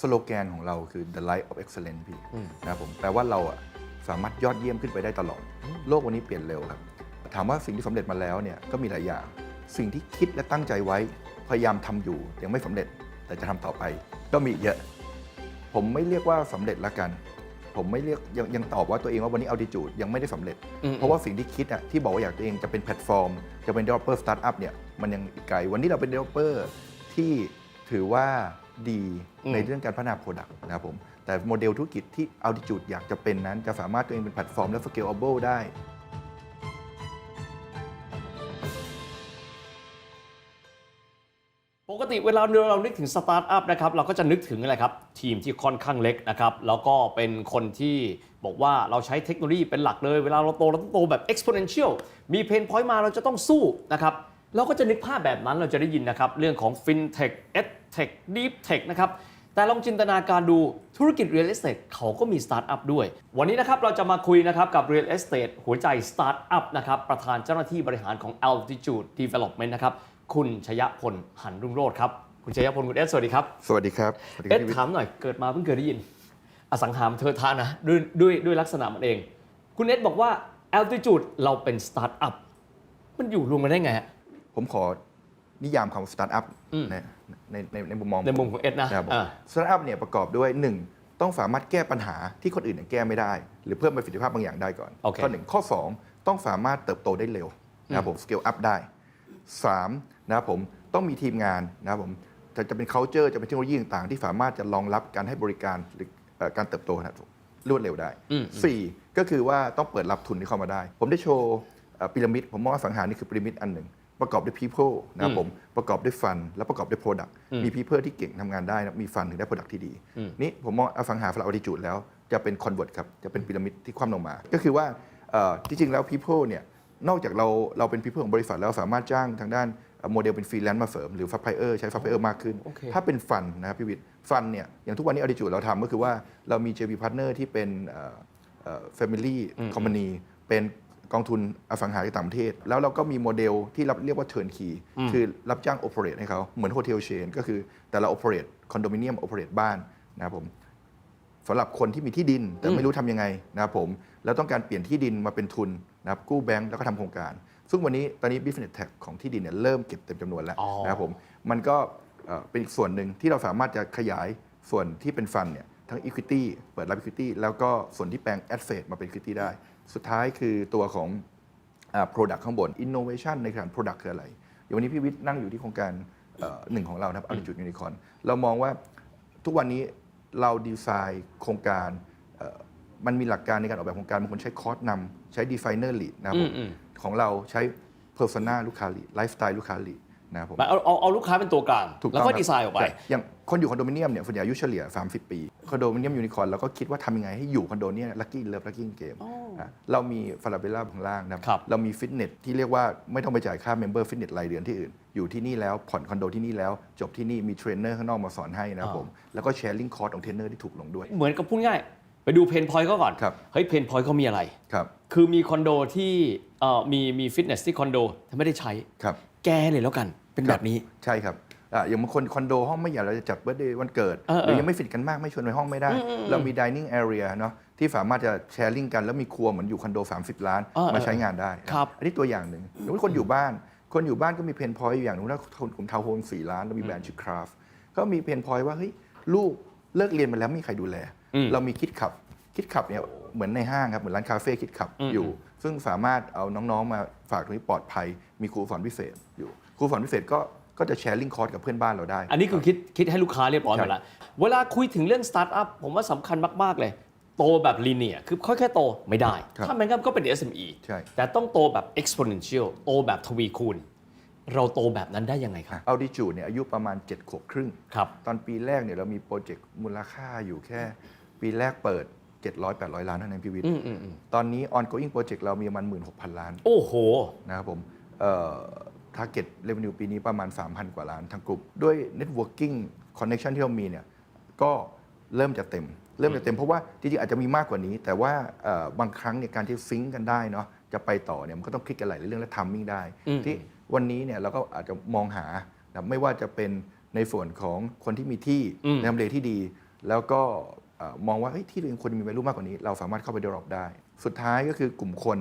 สโลแกนของเราคือ the light of excellence พี่นะครับผมแปลว่าเราอะสามารถยอดเยี่ยมขึ้นไปได้ตลอด โลกวันนี้เปลี่ยนเร็วครับ ถามว่าสิ่งที่สำเร็จมาแล้วเนี่ยก็มีหลายอย่าง สิ่งที่คิดและตั้งใจไว้พยายามทำอยู่ยังไม่สำเร็จแต่จะทำต่อไป ก็มีอีกเยอะ ผมไม่เรียกว่าสำเร็จละกัน ผมไม่เรียกยังยังตอบว่าตัวเองว่าวันนี้เอาดิจูดยังไม่ได้สำเร็จอืมเพราะว่าสิ่งที่คิดอะที่บอกว่าอยากตัวเองจะเป็นแพลตฟอร์ม จะเป็น developer startup เนี่ยมันยังอีกไกลวันนี้เราเป็น developer ที่ ถือว่าดีอืมในเรื่องการพัฒนา Product นะครับผม แต่โมเดลธุรกิจที่ Altitude อยากจะเป็นนั้น จะสามารถตัวเองเป็นแพลตฟอร์มและ scalable ได้ปกติเวลาเรานึกถึงสตาร์ทอัพนะครับเราก็จะนึกถึงอะไรครับ ทีมที่ค่อนข้างเล็กนะครับ แล้วก็เป็นคนที่บอกว่าเราใช้เทคโนโลยีเป็นหลักเลย เวลาเราโตเราต้องโตแบบ exponential มีเพนพอยต์มาเราจะต้องสู้นะครับ เราก็จะนึกภาพแบบนั้นเราจะได้ยินนะครับเรื่องของ fintech edtech deep tech นะครับแต่ลองจินตนาการดูธุรกิจ real estate เขาก็มีสตาร์ทอัพด้วย วันนี้นะครับเราจะมาคุยนะครับกับ real estate หัวใจสตาร์ทอัพนะครับประธานเจ้าหน้าที่บริหารของ altitude development นะครับคุณชยพลหันรุ่งโรจน์ครับคุณชยพลคุณเอสสวัสดีครับ สวัสดีครับสวัสดีคเอรับสพี่วิทย์ถามหน่อยเกิดมาเพิ่งเคยได้ยิน อสังหามเธอทานะด้วยด้วยด้วยลักษณะมันเอง คุณเอสบอกว่า altitude เราเป็นสตาร์ทอัพมันอยู่รวมกันได้ไงฮะ ผมขอนิยามคำว่า startup อืมในในในในมุมมองในมุมของเอสนะนะครับผมอ่าสตาร์ทอัพเนี่ยประกอบด้วย 1 ต้องสามารถแก้ปัญหาที่คนอื่นเนี่ยแก้ไม่ได้ หรือเพิ่มประสิทธิภาพบางอย่างได้ก่อนโอเคข้อหนึ่งข้อ 2 ต้องสามารถเติบโตได้เร็วนะครับผม scale up ได้ 3. นะครับผมต้องมีทีมงานนะครับผมจะจะเป็น culture จะเป็นเทคโนโลยีต่างๆ ที่สามารถจะรองรับการให้บริการหรือเอ่อการเติบโตนะครับผมรวดเร็วได้อืมสี่ก็คือว่าต้องเปิดรับทุนที่เข้ามาได้ ผมได้โชว์เอ่อพีระมิดผมมองว่าสังหารนี่คือพีระมิดอันหนึ่ง ประกอบด้วย people นะครับผมประกอบด้วย fund และประกอบด้วย product มี people ที่เก่งทำงานได้นะมี fund ถึงได้ product ที่ดี นี่ผมมองอสังหาฝรั่งอดิจูดแล้วจะเป็น convert ครับจะเป็นพีระมิดที่คว่ำลงมา ก็คือว่าเอ่อที่จริงแล้ว people เนี่ยนอกจากเราเราเป็น people ของบริษัทแล้วสามารถจ้างทางด้านเอ่อโมเดลเป็นฟรีแลนซ์มาเสริมหรือ supplier ใช้ supplier มากขึ้นโอเคถ้าเป็นฟันนะครับพี่วิทย์ฟันเนี่ยอย่างทุกวันนี้อดิจูดเราทำก็คือว่าเรามี JV partner ที่เป็นเอ่อเอ่อ family company เป็น กองทุนอสังหาริมต่างประเทศ แล้วเราก็มีโมเดลที่รับเรียกว่า turnkey คือรับจ้าง operate ให้เขาเหมือนโฮเทลเชนก็คือแต่เรา operate คอนโดมิเนียม operate บ้านนะครับผมสำหรับคนที่มีที่ดินแต่ไม่รู้ทำยังไงนะครับผมแล้วต้องการเปลี่ยนที่ดินมาเป็นทุนนะครับกู้แบงก์แล้วก็ทำโครงการ ซึ่งวันนี้ตอนนี้ business tax ของที่ดินเนี่ยเริ่มเก็บเต็มจำนวนแล้วอ๋อนะครับผมมันก็เอ่อเป็นอีกส่วนหนึ่งที่เราสามารถจะขยายส่วนที่เป็นฟันเนี่ยทั้ง equity เปิดรับ equity แล้วก็ส่วนที่แปลง asset มาเป็น equity ได้ สุดท้ายคือตัวของอ่า product ข้างบน innovation ในการ product คืออะไรอย่างวันนี้พี่วิทย์นั่งอยู่ที่โครงการเอ่อหนึ่งของเรานะครับ Altitude Unicorn เรามองว่าทุกวันนี้เราดีไซน์โครงการเอ่อมันมีหลักการในการออกแบบโครงการบางคนใช้คอร์สนำใช้ designer lead นะครับผมอืมอืมของเราใช้ persona ลูกค้า lead lifestyle ลูกค้า lead นะครับผมเอาเอาเอาลูกค้าเป็นตัวกลางถูกแล้วต้องก็ครับดีไซน์ออกไปใช่อย่างคนอยู่คอนโดมิเนียมเนี่ยส่วนใหญ่อายุเฉลี่ย 30 ปี คอนโดมิเนียมยูนิคอร์นเราก็คิดว่าทำยังไงให้อยู่คอนโดเนี่ยลัคกี้เลิฟลัคกี้เกม เรามีฟาราเบล่าข้างล่างนะครับครับเรามีฟิตเนสที่เรียกว่าไม่ต้องไปจ่ายค่าเมมเบอร์ฟิตเนสรายเดือนที่อื่น อยู่ที่นี่แล้วผ่อนคอนโดที่นี่แล้ว จบที่นี่มีเทรนเนอร์ข้างนอกมาสอนให้นะครับผม แล้วก็แชร์ลิงก์คอร์สของเทรนเนอร์ที่ถูกลงด้วย เหมือนกับพูดง่าย ไปดูเพนพอยต์เขาก่อนครับเฮ้ยเพนพอยต์เขามีอะไรครับคือมีคอนโดที่เอ่อมีมีฟิตเนสที่คอนโดแต่ไม่ได้ใช้ครับแกเลยแล้วกันเป็นแบบนี้ใช่ครับอะอย่างบางคนคอนโดห้องไม่ใหญ่เราจะจัดเบิร์ดเดย์วันเกิดเออหรือยังไม่ฟิตกันมากไม่ชวนไปห้องไม่ได้ เรามี dining area เนาะ ที่สามารถจะแชร์ลิงก์กันแล้วมีครัวเหมือนอยู่คอนโด 30 ล้านเออมาใช้งานได้ครับ อันนี้ตัวอย่างหนึ่งหรือว่าคนอยู่บ้าน คนอยู่บ้านก็มีเพนพอยต์อย่างหนึงถ้าผมทาวน์โฮมสี่ล้านแล้วมีแบรนด์ชื่อคราฟก็มีเพนพอยต์ว่าเฮ้ยลูกเลิกเรียนมาแล้วไม่มีใครดูแลเรามีคิดขับคิดขับเนี่ยเหมือนในห้างครับเหมือนร้านคาเฟ่คิดขับอยู่ ซึ่งสามารถเอาน้องๆมาฝากตรงนี้ปลอดภัย มีครูสอนพิเศษอยู่ครูสอนพิเศษก็ก็จะแชร์ลิงก์คอร์สกับเพื่อนบ้านเราได้ อันนี้คือคิดคิดให้ลูกค้าเรียบร้อยหใช่มดแล้วเวลาคุยถึงเรื่องสตาร์ทอัพผมว่าสำคัญมาก ๆ เลย โตแบบลีเนียคือค่อยๆโตไม่ได้ ครับถ้าไม่งั้นก็เป็น SME ใช่ แต่ต้องโตแบบ exponential โตแบบทวีคูณ เราโตแบบนั้นได้ยังไงครับ เอาดิจูเนี่ยอายุประมาณ 7 ขวบครึ่ง ครับ ตอนปีแรกเนี่ยเรามีโปรเจกต์มูลค่าอยู่แค่ ปีแรกเปิด 700 800 ล้านเท่านั้นพีวิทย์อืมอืมอืมตอนนี้ ongoing project เรามีประมาณ 16,000 ล้าน โอ้โห นะครับผมเอ่อ target revenue ปีนี้ประมาณ 3,000 กว่าล้านทั้งกลุ่ม ด้วย networking connection ที่เรามีเนี่ย ก็เริ่มจะเต็ม เริ่มจะเต็มเพราะว่าจริงๆอาจจะมีมากกว่านี้ แต่ว่าเอ่อบางครั้งเนี่ยการที่ซิงก์กันได้เนาะจะไปต่อเนี่ยมันก็ต้องคลิกกันหลายเรื่องและทามมิ่งได้อืมที่วันนี้เนี่ยเราก็อาจจะมองหานะไม่ว่าจะเป็นในส่วนของคนที่มีที่อืมในทำเลที่ดี แล้วก็เอ่อมองว่าเฮ้ยที่ตัวเองควรจะมี value มากกว่านี้ เราสามารถเข้าไป develop ได้ สุดท้ายก็คือกลุ่มคน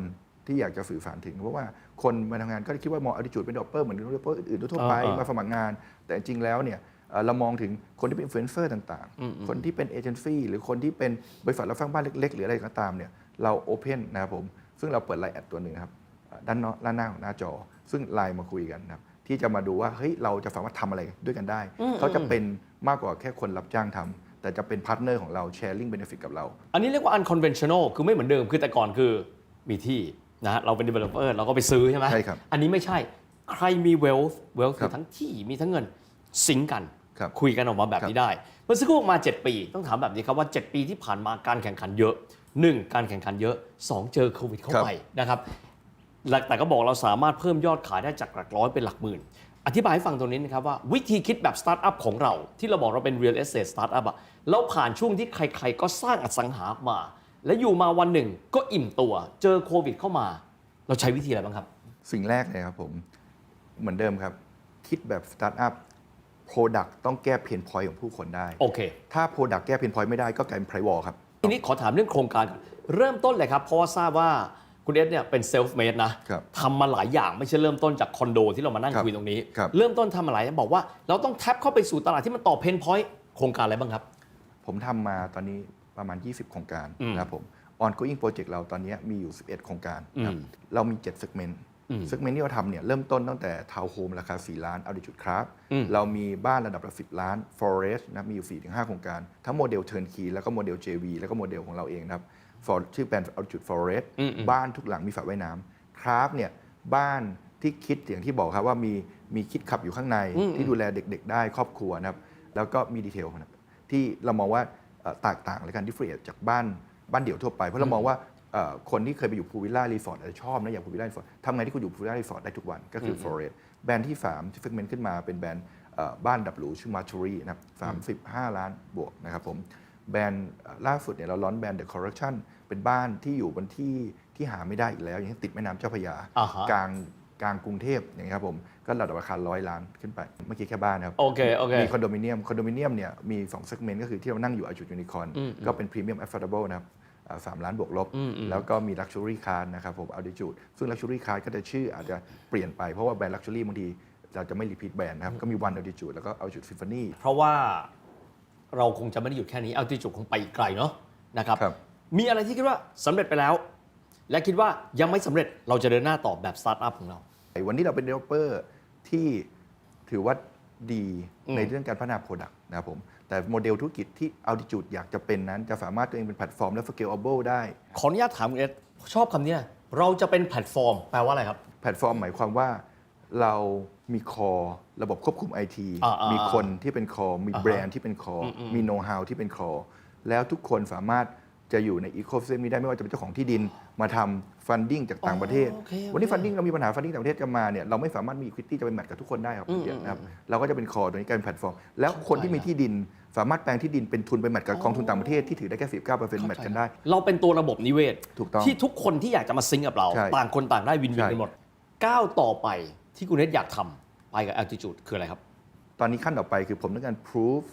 ที่อยากจะสื่อสารถึง เพราะว่าคนมาทำงานก็คิดว่ามอง attitude เป็น developer เหมือน developer อื่นๆทั่วๆไปอ่าๆมาสมัครงาน แต่จริงๆแล้วเนี่ย เอ่อเรามองถึงคนที่เป็น influencer ต่างอืมๆๆคนที่เป็นเอเจนซี่หรือคนที่เป็นบริษัทรับสร้างบ้านเล็ก ๆ หรืออะไรก็ตามเนี่ยเรา open นะครับผม ซึ่งเราเปิดไลน์แอดตัวหนึ่งนะครับเอ่อด้านนอกด้านหน้าของหน้าจอ ซึ่งไลน์มาคุยกันนะครับที่จะมาดูว่าเฮ้ยเราจะสามารถทำอะไรด้วยกันได้ เขาจะเป็นมากกว่าแค่คนรับจ้างทำแต่จะเป็นพาร์ทเนอร์ของเรา sharing benefit กับเรา อันนี้เรียกว่า unconventional คือไม่เหมือนเดิมคือแต่ก่อนคือมีที่นะฮะเราเป็น developer เราก็ไปซื้อใช่ไหมใช่ครับอันนี้ไม่ใช่ใครมี wealth wealth ครัคือบทั้งที่มีทั้งเงินสิงกัน ครับคุยกันออกมาแบบนี้ได้เมื่อสักครู่ออกมา 7 ปี ต้องถามแบบนี้ครับว่า 7 ปีที่ผ่านมาการแข่งขันเยอะ 1. การแข่งขันเยอะ 2. เจอโควิดเข้าครับไปนะครับหลักแต่ก็บอกเราสามารถเพิ่มยอดขายได้จากหลักร้อยเป็นหลักหมื่น อธิบายให้ฟังตรงนี้นะครับว่าวิธีคิดแบบสตาร์ทอัพของเรา ที่เราบอกเราเป็น real estate startup อะเราผ่านช่วงที่ใคร ๆ ก็สร้างอสังหามา และอยู่มาวันหนึ่งก็อิ่มตัว เจอโควิดเข้ามา เราใช้วิธีอะไรบ้างครับ สิ่งแรกเลยครับผมเหมือนเดิมครับ คิดแบบสตาร์ทอัพ Product ต้องแก้เพนพอยต์ของผู้คนได้ โอเค ถ้า Product แก้เพนพอยต์ไม่ได้ก็กลายเป็นไพรวอลครับ ทีนี้ขอถามเรื่องโครงการก่อนเริ่มต้นเลยครับ เพราะว่าทราบว่าคุณเอสเนี่ยเป็นเซลฟ์เมดนะครับทำมาหลายอย่างไม่ใช่เริ่มต้นจากคอนโดที่เรามานั่งครับคุยตรงนี้ ครับเริ่มต้นทำมาหลายอย่างบอกว่า เราต้องแท็บเข้าไปสู่ตลาดที่มันตอบเพนพอยต์โครงการอะไรบ้างครับ ผมทำมาตอนนี้ประมาณ 20 โครงการอืมนะครับผม ongoing project เราตอนนี้มีอยู่ 11 โครงการนะครับอืมเรามี 7 segment อืม segment ที่เราทำเนี่ยเริ่มต้นตั้งแต่ทาวน์โฮมราคา 4 ล้านเอาดิจุดครับอืมเรามีบ้านระดับละ10 ล้าน forest นะมีอยู่ 4-5 โครงการ ทั้งโมเดล turnkey แล้วก็โมเดล JV แล้วก็โมเดลของเราเองนะครับ for ชื่อแบรนด์เอาดิจุด forest อืมอืมบ้านทุกหลังมีฝาว่ายน้ำครับเนี่ยบ้านที่คิดอย่างที่บอกครับว่ามีมีคิดขับอยู่ข้างในอืมที่ดูแลเด็กๆ ได้ครอบครัวนะครับแล้วก็มีดีเทลนะครับที่เรามองว่าเอ่อแตกต่างและการดิเฟรนจากบ้านบ้านเดี่ยวทั่วไปเพราะเรามองว่าเอ่อ คนที่เคยไปอยู่พูวิลล่ารีสอร์ทอาจจะชอบนะอยากพูวิลล่ารีสอร์ททำไงที่คุณอยู่พูวิลล่ารีสอร์ทได้ทุกวันก็คือ Forest แบรนด์ที่ 3 ที่เฟกเมนต์ขึ้นมาเป็นแบรนด์เอ่อบ้านดับหรูชื่อมาชูรีนะครับ35ล้านบวกนะครับผมแบรนด์เอ่อล่าสุดเนี่ยเราล้อนแบรนด์ The Correction เป็นบ้านที่อยู่บนที่ที่หาไม่ได้อีกแล้ว อย่างเช่นติดแม่น้ำเจ้าพระยาอ่าฮะกลางกลางกรุงเทพอย่างเงี้ยครับผม ก็ระดับราคาร้อยล้านขึ้นไป เมื่อกี้แค่บ้านนะครับ โอเค โอเค มีคอนโดมิเนียม คอนโดมิเนียมเนี่ยมี2 segment ก็คือที่เรานั่งอยู่อาจุดยูนิคอนอืมก็เป็นพรีเมียม affordable นะครับอ่า สามล้านบวกลบอืมอืมแล้วก็มี luxury car นะครับผม altitude ซึ่ง luxury car ก็จะชื่ออาจจะเปลี่ยนไปเพราะว่าแบรนด์ luxury บางทีเราจะไม่ repeat แบรนด์นะครับ ก็มี one altitude แล้วก็ altitude symphony เพราะว่าเราคงจะไม่ได้หยุดแค่นี้เอาที่จุดคงไปอีกไกลเนาะนะครับครับมีอะไรที่คิดว่าสำเร็จไปแล้ว และคิดว่ายังไม่สำเร็จเราจะเดินหน้าต่อแบบสตาร์ทอัพของเราวันนี้เราเป็น developer ที่ถือว่าดีอืมในเรื่องการพัฒนา product นะครับผม แต่โมเดลธุรกิจที่ altitude อยากจะเป็นนั้น จะสามารถตัวเองเป็นแพลตฟอร์มและ scalable ได้ ขออนุญาตถามคุณเอสชอบคำนี้นะเราจะเป็นแพลตฟอร์ม แปลว่าอะไรครับ แพลตฟอร์มหมายความว่าเรามีคอระบบควบคุมไอทีอ่าๆมีคนที่เป็นคอมีอ่าฮะแบรนด์ที่เป็นคออืมๆมีโน้ตฮาวที่เป็นคอแล้วทุกคนสามารถจะอยู่ในอีโค y ิสเต็มนี้ได้ไม่ว่าจะเป็นเจ้าของที่ดิน มาทำฟันดิ้งจากต่างประเทศอ๋อโอเคโอเค วันนี้ฟันดิ้งเรามีปัญหาฟันดิ้งต่างประเทศจะมาเนี่ยเราไม่สามารถมี equity จะไปแมทกับทุกคนได้ครับอืมเดี๋ยวนะครับอืมเราก็จะเป็นคอตัวนี้กลายเป็นแพลตฟอร์ม แล้วคนที่มีที่ดินสามารถแปลงที่ดินเป็นทุนไปแมทกับกองทุนต่างประเทศที่ถือได้แค่19%แมทกันได้ เราเป็นตัวระบบนิเวศ ถูกต้องที่ทุกคนที่อยากจะมาซิงก์กับเรา ใช่ต่างคนต่างได้วินวินใช่ กันหมด ก้าวต่อไปที่คุณเอสอยากทำไปกับ altitude คืออะไรครับ ตอนนี้ขั้นต่อไปคือผมต้องการ proof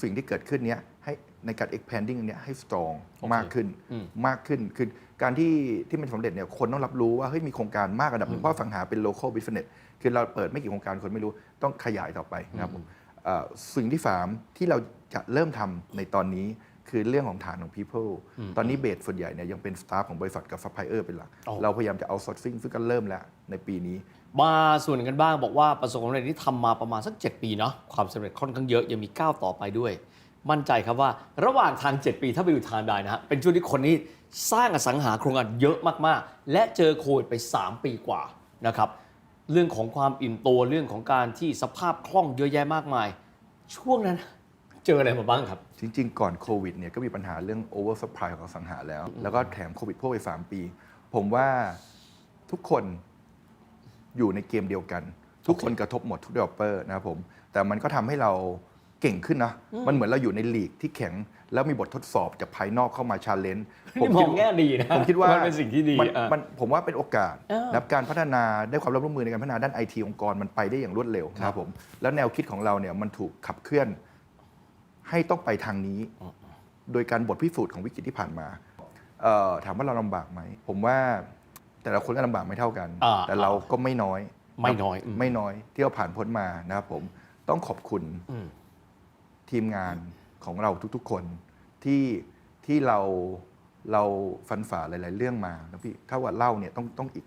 สิ่งที่เกิดขึ้นเนี้ยให้ในการ expanding อันเนี้ยให้ strong โอเคมากขึ้นอืมมากขึ้นคือ การที่ที่มันสำเร็จเนี่ยคนต้องรับรู้ว่าเฮ้ยมีโครงการมากระดับหนึ่งเพราะสังหาเป็น local business คือเราเปิดไม่กี่โครงการคนไม่รู้ต้องขยายต่อไปนะครับผมเอ่อสิ่งที่ 3 ที่เราจะเริ่มทำในตอนนี้คือเรื่องของฐานของ people ตอนนี้เบสส่วนใหญ่เนี่ยยังเป็นสตาฟของบริษัทกับซัพพลายเออร์เป็นหลัก อ๋อ เราพยายามจะ outsourcing ซึ่งก็เริ่มแล้วในปีนี้ มาส่วนหนึ่งกันบ้างบอกว่าประสบความสำเร็จที่ทำมาประมาณสัก 7 ปีเนาะความสำเร็จค่อนข้างเยอะยังมีก้าวต่อไปด้วย มั่นใจครับว่าระหว่างทาง 7 ปีถ้าไปดูไทม์ไลน์นะฮะเป็นช่วงที่คนนี้ สร้างอสังหาโครงการเยอะมากๆ และเจอโควิดไป 3 ปีกว่านะครับเรื่องของความอิ่มตัวเรื่องของการที่สภาพคล่องเยอะแยะมากมาย ช่วงนั้นเจออะไรมาบ้างครับ จริง ๆ ก่อนโควิดเนี่ยก็มีปัญหาเรื่อง over supply ของอสังหาแล้ว แล้วก็แถมโควิดพ่วงไป 3 ปี ผมว่าทุกคนอยู่ในเกมเดียวกัน ทุกคนกระทบหมดทุก developer นะครับผมแต่มันก็ทำให้เรา เก่งขึ้นนะ มันเหมือนเราอยู่ในลีกที่แข็ง แล้วมีบททดสอบจากภายนอกเข้ามาชาเลนจ์นี่มองแง่ดีนะผมคิดว่ามันเป็นสิ่งที่ดีมันอะมันผมว่าเป็นโอกาสเออนะครับการพัฒนาได้ความร่วมมือในการพัฒนาด้านไอทีองค์กรมันไปได้อย่างรวดเร็วนะครับผมแล้วแนวคิดของเราเนี่ยมันถูกขับเคลื่อน ให้ต้องไปทางนี้ โดยการบทพิสูจน์ของวิกฤตที่ผ่านมาเอ่อถามว่าเราลำบากไหมผมว่าแต่ละคนก็ลำบากไม่เท่ากันอ่าแต่เราก็ไม่น้อย ไม่น้อยอืมไม่น้อยที่เราผ่านพ้นมานะครับผมต้องขอบคุณอืม ทีมงานของเราทุกๆคนที่ที่เราเราฟันฝ่าหลาย ๆ เรื่องมานะพี่ถ้าว่าเล่าเนี่ยต้องต้องอีก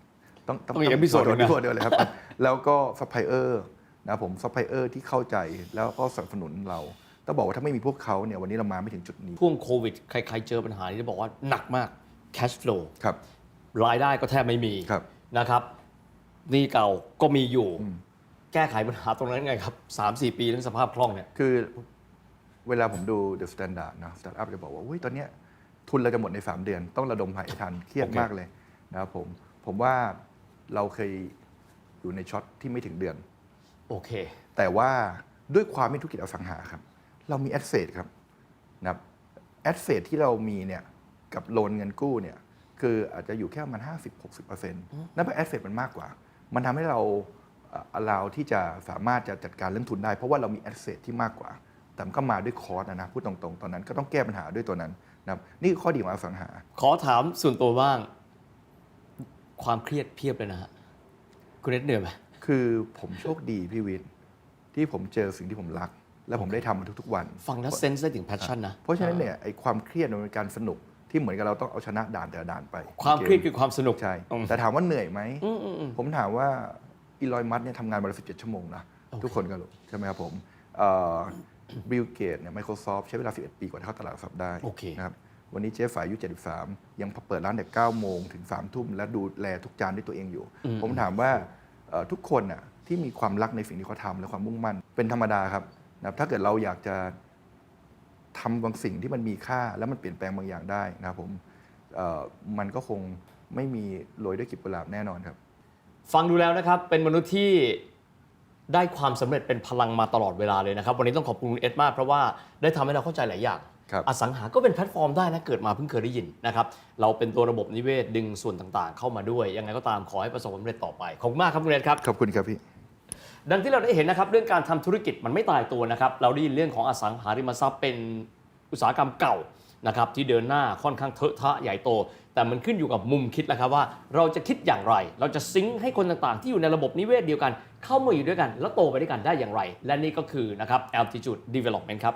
ต้องต้องอีก episode โดหนึ่งนะเดียวเลยครับ แล้วก็ซัพพลายเออร์นะผมซัพพลายเออร์ที่เข้าใจแล้วก็สนับสนุนเราต้องบอกว่าถ้าไม่มีพวกเขาเนี่ยวันนี้เรามาไม่ถึงจุดนี้ช่วงโควิดใครๆเจอปัญหานี้จะบอกว่าหนักมาก cash flow ครับรายได้ก็แทบไม่มีครับนะครับหนี่เก่าก็มีอยู่ แก้ไขปัญหาตรงนั้นไงครับ 3-4 ปีเรื่องสภาพคล่องเนี่ยคือ เวลาผมดู The Standard นะ Startup จะบอกว่าอุ้ยตอนเนี้ยทุนเราจะหมดใน 3 เดือน ต้องระดมหายทันเครียดโอเคมากเลยนะครับผมผมว่าเราเคยอยู่ในช็อตที่ไม่ถึงเดือน โอเค แต่ว่าด้วยความไม่ธุรกิจอสังหาครับ เรามีแอสเซทครับนะครับแอสเซทที่เรามีเนี่ยกับโลนเงินกู้เนี่ยคืออาจจะอยู่แค่ประมัน50-60%นั่นเป็นแอสเซทมันมากกว่า มันทำให้เราเราที่จะสามารถจะจัดการเรื่องทุนได้ เพราะว่าเรามีแอสเซทที่มากกว่า แต่มันก็มาด้วยคอร์สนะนะพูดตรงๆ ตอนนั้นก็ต้องแก้ปัญหาด้วยตัวนั้นนะครับนี่คือข้อดีของอสังหา ขอถามส่วนตัวบ้าง ความเครียดเพียบเลยนะฮะคุณเน็ตเหนื่อยไหมคือผมโชคดีพี่วิทย์ที่ผมเจอสิ่งที่ผมรัก และผมได้ทำมันทุกๆ วันฟังแล้วเซนส์ได้ถึงแพชชั่นนะเพราะฉะนั้นเนี่ยไอ้ความเครียดมันเป็นการสนุกที่เหมือนกับเราต้องเอาชนะด่านแต่ละด่านไปความเครียดคือความสนุกใช่อืมแต่ถามว่าเหนื่อยไหมอืมอืมอืมผมถามว่าอีลอยมัสเนี่ยทำงานวันละ17ชั่วโมงนะโอเคทุกคนก็รู้ใช่ไหมครับผม บิลเกตเนี่ย Microsoft ใช้เวลา 11 ปีกว่าจะเข้าตลาดหลักทรัพย์ได้โอเค นะครับวันนี้เจ๊ฝ่ายอายุ 73 ยังเปิดร้านแต่9โมงถึง3ทุ่ม และดูแลทุกจานด้วยตัวเองอยู่ผมถามว่าเอ่อทุกคนน่ะที่มีความรักในสิ่งที่เขาทำและความมุ่งมั่น เป็นธรรมดาครับนะครับ ถ้าเกิดเราอยากจะทำบางสิ่งที่มันมีค่าแล้วมันเปลี่ยนแปลงบางอย่างได้นะครับผมเอ่อมันก็คงไม่มีโรยด้วยกลีบกุหลาบแน่นอนครับ ฟังดูแล้วนะครับ เป็นมนุษย์ที่ ได้ความสำเร็จเป็นพลังมาตลอดเวลาเลยนะครับ วันนี้ต้องขอบคุณคุณเอ็ดมาก เพราะว่าได้ทำให้เราเข้าใจหลายอย่าง ครับ อสังหาก็เป็นแพลตฟอร์มได้นะ เกิดมาเพิ่งเคยได้ยินนะครับ เราเป็นตัวระบบนิเวศดึงส่วนต่างๆ เข้ามาด้วย ยังไงก็ตามขอให้ประสบความสำเร็จต่อไป ขอบคุณมากครับคุณเอ็ดครับ ขอบคุณครับพี่ ดังที่เราได้เห็นนะครับเรื่องการทำธุรกิจมันไม่ตายตัวนะครับ เราได้ยินเรื่องของอสังหาริมทรัพย์เป็นอุตสาหกรรมเก่านะครับที่เดินหน้าค่อนข้างเทอะทะใหญ่โต แต่มันขึ้นอยู่กับมุมคิดแล้วครับว่า เราจะคิดอย่างไร เราจะซิงค์ให้คนต่างๆ ที่อยู่ในระบบนิเวศเดียวกัน เข้ามาอยู่ด้วยกัน แล้วโตไปด้วยกันได้อย่างไร และนี่ก็คือนะครับ altitude development ครับ